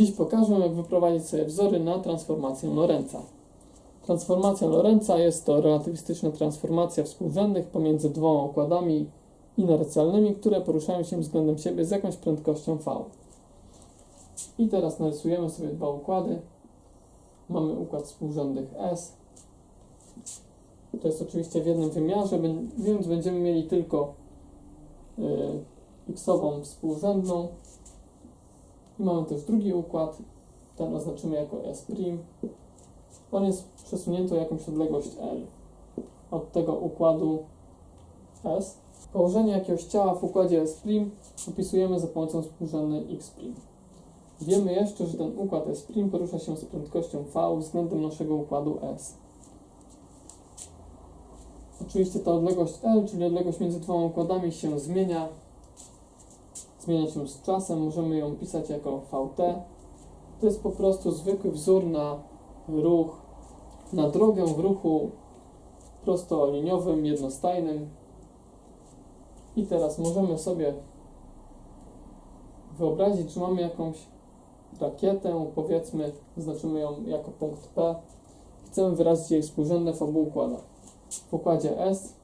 Dziś pokażę, jak wyprowadzić sobie wzory na transformację Lorenza. Transformacja Lorenza jest to relatywistyczna transformacja współrzędnych pomiędzy dwoma układami inercjalnymi, które poruszają się względem siebie z jakąś prędkością v. I teraz narysujemy sobie dwa układy. Mamy układ współrzędnych S. To jest oczywiście w jednym wymiarze, więc będziemy mieli tylko y, x-ową współrzędną. I mamy też drugi układ, ten oznaczymy jako S'. On jest przesunięty o jakąś odległość L od tego układu S. Położenie jakiegoś ciała w układzie S' opisujemy za pomocą współrzędnej X'. Wiemy jeszcze, że ten układ S' porusza się z prędkością V względem naszego układu S. Oczywiście ta odległość L, czyli odległość między dwoma układami się zmienia. Zmienia się z czasem, możemy ją pisać jako VT. To jest po prostu zwykły wzór na ruch, na drogę w ruchu prostoliniowym, jednostajnym. I teraz możemy sobie wyobrazić, że mamy jakąś rakietę, powiedzmy, znaczymy ją jako punkt P. Chcemy wyrazić jej współrzędne w obu układach. W układzie S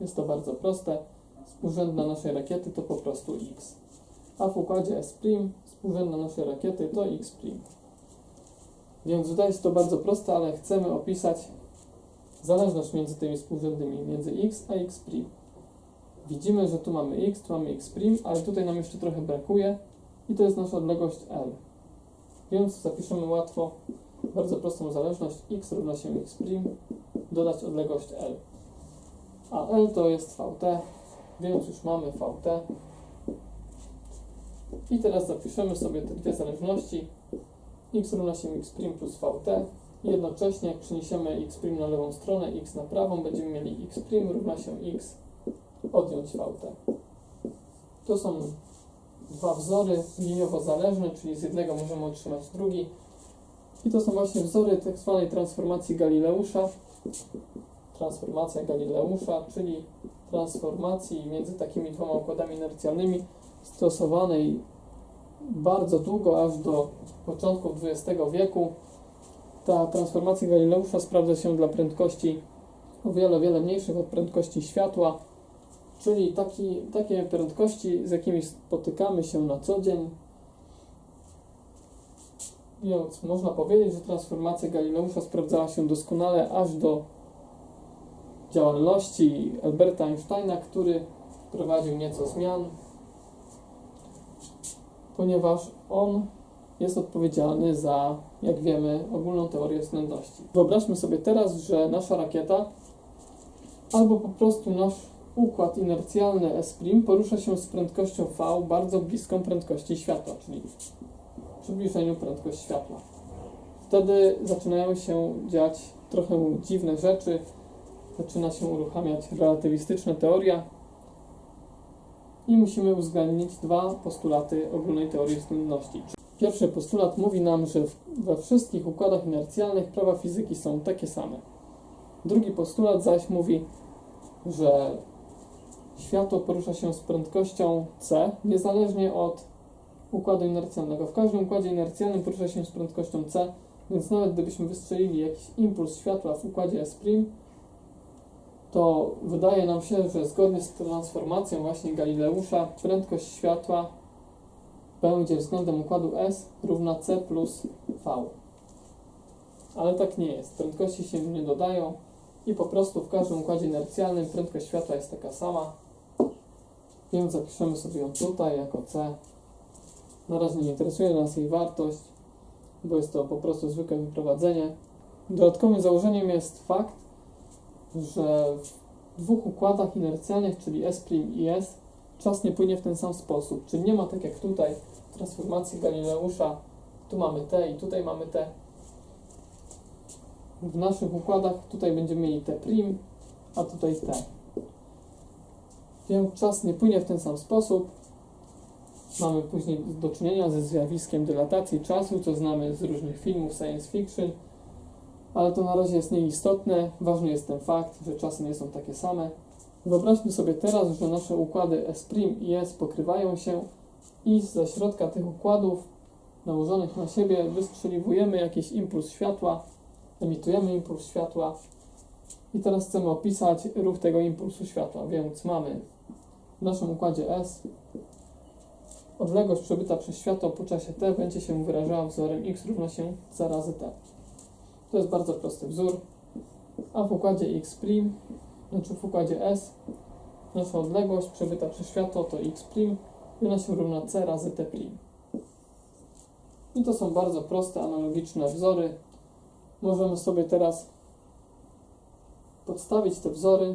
jest to bardzo proste. Współrzędna naszej rakiety to po prostu X. A w układzie S' współrzędna naszej rakiety to X'. Więc wydaje się to bardzo proste, ale chcemy opisać zależność między tymi współrzędnymi, między X a X'. Widzimy, że tu mamy X, tu mamy X', ale tutaj nam jeszcze trochę brakuje i to jest nasza odległość L. Więc zapiszemy łatwo bardzo prostą zależność x równa się x', dodać odległość L. A L to jest VT, więc już mamy VT. I teraz zapiszemy sobie te dwie zależności. x równa się x' plus VT. Jednocześnie jak przeniesiemy x' na lewą stronę, x na prawą, będziemy mieli x' równa się x odjąć VT. To są dwa wzory liniowo zależne, czyli z jednego możemy otrzymać drugi. I to są właśnie wzory tak zwanej transformacji Galileusza. Transformacja Galileusza, czyli transformacji między takimi dwoma układami inercjalnymi stosowanej bardzo długo, aż do początków XX wieku. Ta transformacja Galileusza sprawdza się dla prędkości o wiele, wiele mniejszych od prędkości światła, czyli taki, takie prędkości, z jakimi spotykamy się na co dzień. Więc można powiedzieć, że transformacja Galileusza sprawdzała się doskonale aż do działalności Alberta Einsteina, który wprowadził nieco zmian, ponieważ on jest odpowiedzialny za, jak wiemy, ogólną teorię względności. Wyobraźmy sobie teraz, że nasza rakieta albo po prostu nasz układ inercjalny S' porusza się z prędkością V bardzo bliską prędkości światła, czyli w przybliżeniu prędkość światła. Wtedy zaczynają się dziać trochę dziwne rzeczy, zaczyna się uruchamiać relatywistyczna teoria i musimy uwzględnić dwa postulaty ogólnej teorii względności. Pierwszy postulat mówi nam, że we wszystkich układach inercjalnych prawa fizyki są takie same. Drugi postulat zaś mówi, że światło porusza się z prędkością c, niezależnie od układu inercjalnego. W każdym układzie inercjalnym porusza się z prędkością c, więc nawet gdybyśmy wystrzelili jakiś impuls światła w układzie S', to wydaje nam się, że zgodnie z transformacją właśnie Galileusza prędkość światła będzie względem układu S równa c plus v. Ale tak nie jest. Prędkości się nie dodają i po prostu w każdym układzie inercjalnym prędkość światła jest taka sama. Więc zapiszemy sobie ją tutaj jako c. Na razie nie interesuje nas jej wartość, bo jest to po prostu zwykłe wyprowadzenie. Dodatkowym założeniem jest fakt, że w dwóch układach inercjalnych, czyli S' i S, czas nie płynie w ten sam sposób. Czyli nie ma tak jak tutaj transformacji Galileusza, tu mamy T i tutaj mamy T. W naszych układach tutaj będziemy mieli T', a tutaj T. Więc czas nie płynie w ten sam sposób. Mamy później do czynienia ze zjawiskiem dylatacji czasu, co znamy z różnych filmów science fiction, ale to na razie jest nieistotne. Ważny jest ten fakt, że czasy nie są takie same. Wyobraźmy sobie teraz, że nasze układy S' i S pokrywają się i ze środka tych układów nałożonych na siebie wystrzeliwujemy jakiś impuls światła, emitujemy impuls światła i teraz chcemy opisać ruch tego impulsu światła, więc mamy w naszym układzie S odległość przebyta przez światło po czasie t będzie się wyrażała wzorem x równa się c razy t. To jest bardzo prosty wzór, a w układzie x', znaczy w układzie S, nasza odległość przebyta przez światło to x' i ona się równa c razy t'. I to są bardzo proste, analogiczne wzory. Możemy sobie teraz podstawić te wzory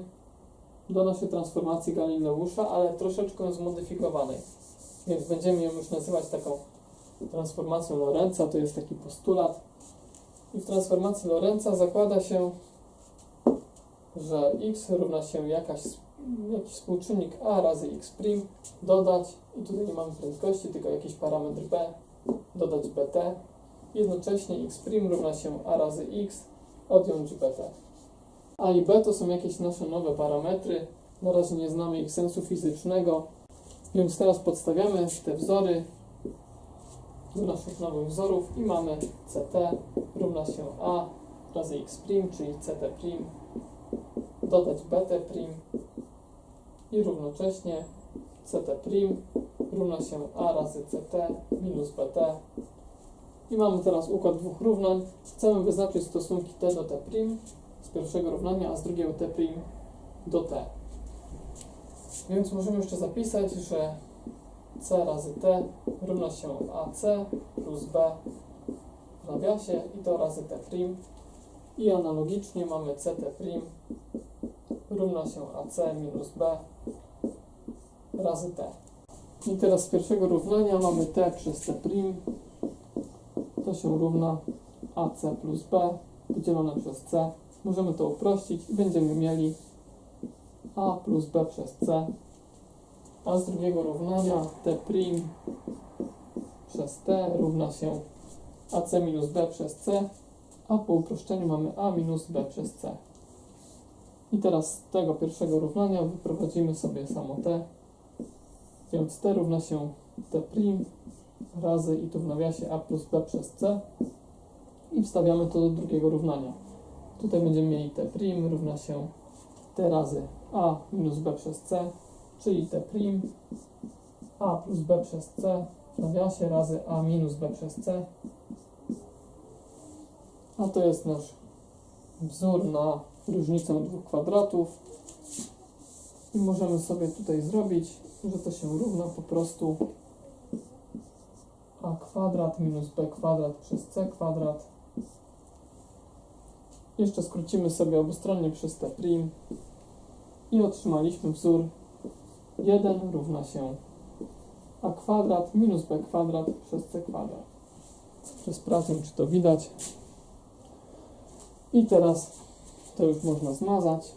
do naszej transformacji Galileusza, ale troszeczkę zmodyfikowanej. Więc będziemy ją już nazywać taką transformacją Lorenza, to jest taki postulat. I w transformacji Lorenza zakłada się, że x równa się jakaś, jakiś współczynnik a razy x' dodać, i tutaj nie mamy prędkości, tylko jakiś parametr b, dodać bt. Jednocześnie x' równa się a razy x, odjąć bt. A i b to są jakieś nasze nowe parametry. Na razie nie znamy ich sensu fizycznego, więc teraz podstawiamy te wzory naszych nowych wzorów i mamy ct równa się a razy x', czyli ct', dodać bt' i równocześnie ct' równa się a razy ct minus bt. I mamy teraz układ dwóch równań. Chcemy wyznaczyć stosunki t do t' z pierwszego równania, a z drugiego t' do t. Więc możemy jeszcze zapisać, że c razy t równa się ac plus b w nawiasie i to razy t'. I analogicznie mamy ct' równa się ac minus b razy t. I teraz z pierwszego równania mamy t przez t'. To się równa ac plus b podzielone przez c. Możemy to uprościć i będziemy mieli a plus b przez c, a z drugiego równania t' przez t równa się ac minus b przez c, a po uproszczeniu mamy a minus b przez c. I teraz z tego pierwszego równania wyprowadzimy sobie samo t, więc t równa się t' razy i tu w nawiasie a plus b przez c i wstawiamy to do drugiego równania. Tutaj będziemy mieli t' równa się t razy a minus b przez c, czyli t' a plus b przez c w nawiasie razy a minus b przez c. A to jest nasz wzór na różnicę dwóch kwadratów. I możemy sobie tutaj zrobić, że to się równa po prostu a kwadrat minus b kwadrat przez c kwadrat. Jeszcze skrócimy sobie obustronnie przez t' i otrzymaliśmy wzór 1 równa się a kwadrat minus b kwadrat przez c kwadrat. Sprawdzę, czy to widać. I teraz to już można zmazać.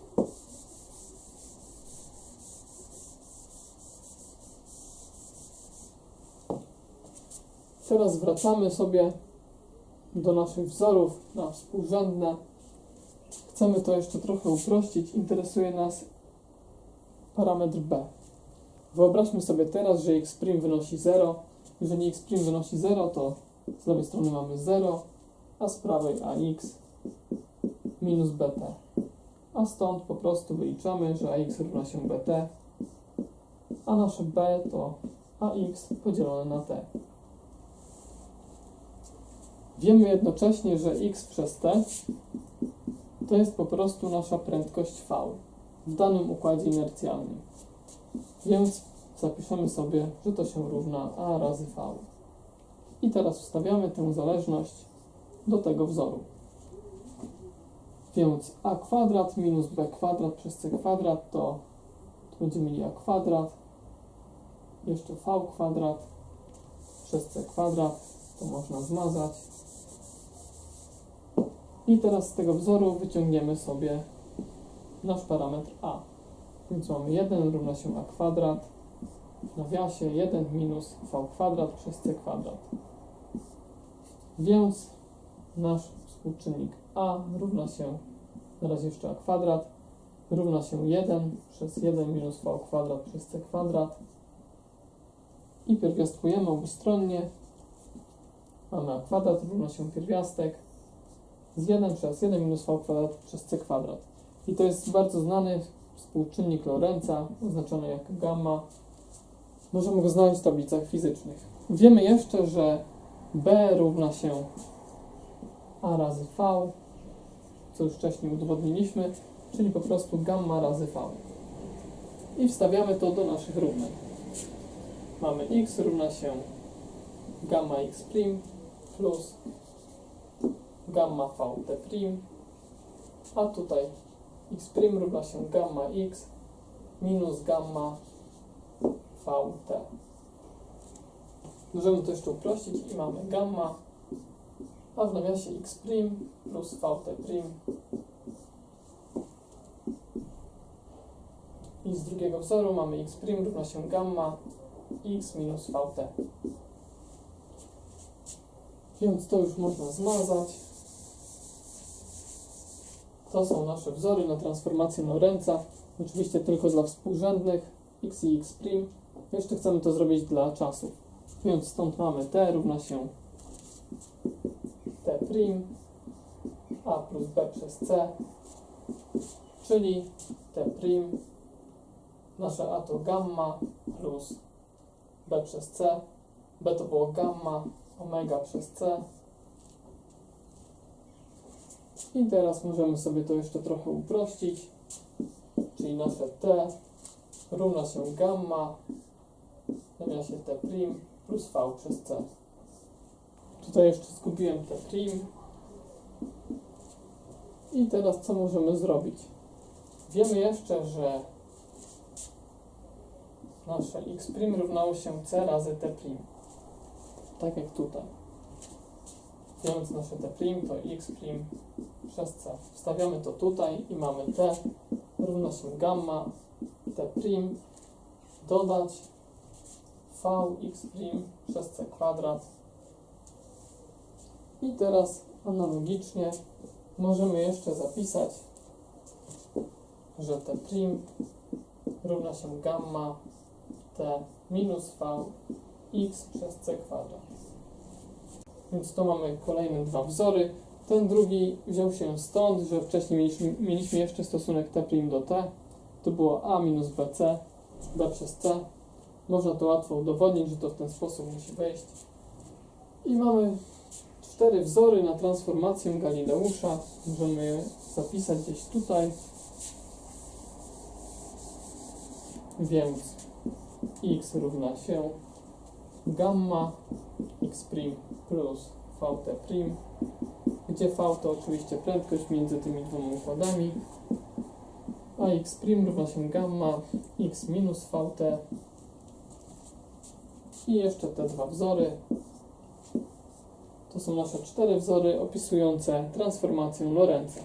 Teraz wracamy sobie do naszych wzorów na współrzędne. Chcemy to jeszcze trochę uprościć. Interesuje nas parametr b. Wyobraźmy sobie teraz, że x' wynosi 0. Jeżeli x' wynosi 0, to z lewej strony mamy 0, a z prawej ax minus bt. A stąd po prostu wyliczamy, że ax równa się bt, a nasze b to ax podzielone na t. Wiemy jednocześnie, że x przez t to jest po prostu nasza prędkość v w danym układzie inercjalnym. Więc zapiszemy sobie, że to się równa a razy v. I teraz wstawiamy tę zależność do tego wzoru. Więc a kwadrat minus b kwadrat przez c kwadrat to tu będziemy mieli a kwadrat, jeszcze v kwadrat przez c kwadrat, to można zmazać. I teraz z tego wzoru wyciągniemy sobie nasz parametr a. Więc mamy 1 równa się a kwadrat w nawiasie 1 minus v kwadrat przez c kwadrat. Więc nasz współczynnik a równa się, na razie jeszcze a kwadrat, równa się 1 przez 1 minus v kwadrat przez c kwadrat. I pierwiastkujemy obustronnie mamy a kwadrat równa się pierwiastek z 1 przez 1 minus v kwadrat przez c kwadrat. I to jest bardzo znany współczynnik Lorenza, oznaczony jako gamma. Możemy go znaleźć w tablicach fizycznych. Wiemy jeszcze, że b równa się a razy v, co już wcześniej udowodniliśmy, czyli po prostu gamma razy v. I wstawiamy to do naszych równań. Mamy x równa się gamma x plus gamma vt prim, a tutaj x równa się gamma x minus gamma vt. Możemy to jeszcze uprościć i mamy gamma, a w nawiasie x plus vt i z drugiego wzoru mamy x równa się gamma x minus vt. Więc to już można zmazać. To są nasze wzory na transformację Lorenza. Oczywiście tylko dla współrzędnych x i x. Jeszcze chcemy to zrobić dla czasów. Więc stąd mamy t równa się t a plus b przez c, czyli t nasze a to gamma plus b przez c, b to było gamma, omega przez c. I teraz możemy sobie to jeszcze trochę uprościć, czyli nasze t równa się gamma, zamiast się t plus v przez c. Tutaj jeszcze zgubiłem t. I teraz co możemy zrobić? Wiemy jeszcze, że nasze x' równało się c razy t'. Tak jak tutaj. Więc nasze t' to x' przez c. Wstawiamy to tutaj i mamy t równa się gamma t' dodać vx' przez c kwadrat. I teraz analogicznie możemy jeszcze zapisać, że t' równa się gamma t minus v x przez c kwadrat. Więc to mamy kolejne dwa wzory. Ten drugi wziął się stąd, że wcześniej mieliśmy, mieliśmy jeszcze stosunek t' do t. To było a minus bc, b przez c. Można to łatwo udowodnić, że to w ten sposób musi wejść. I mamy cztery wzory na transformację Galileusza. Możemy je zapisać gdzieś tutaj. Więc x równa się gamma x' plus vt', gdzie v to oczywiście prędkość między tymi dwoma układami, a x' równa się gamma x minus vt i jeszcze te dwa wzory. To są nasze cztery wzory opisujące transformację Lorenza.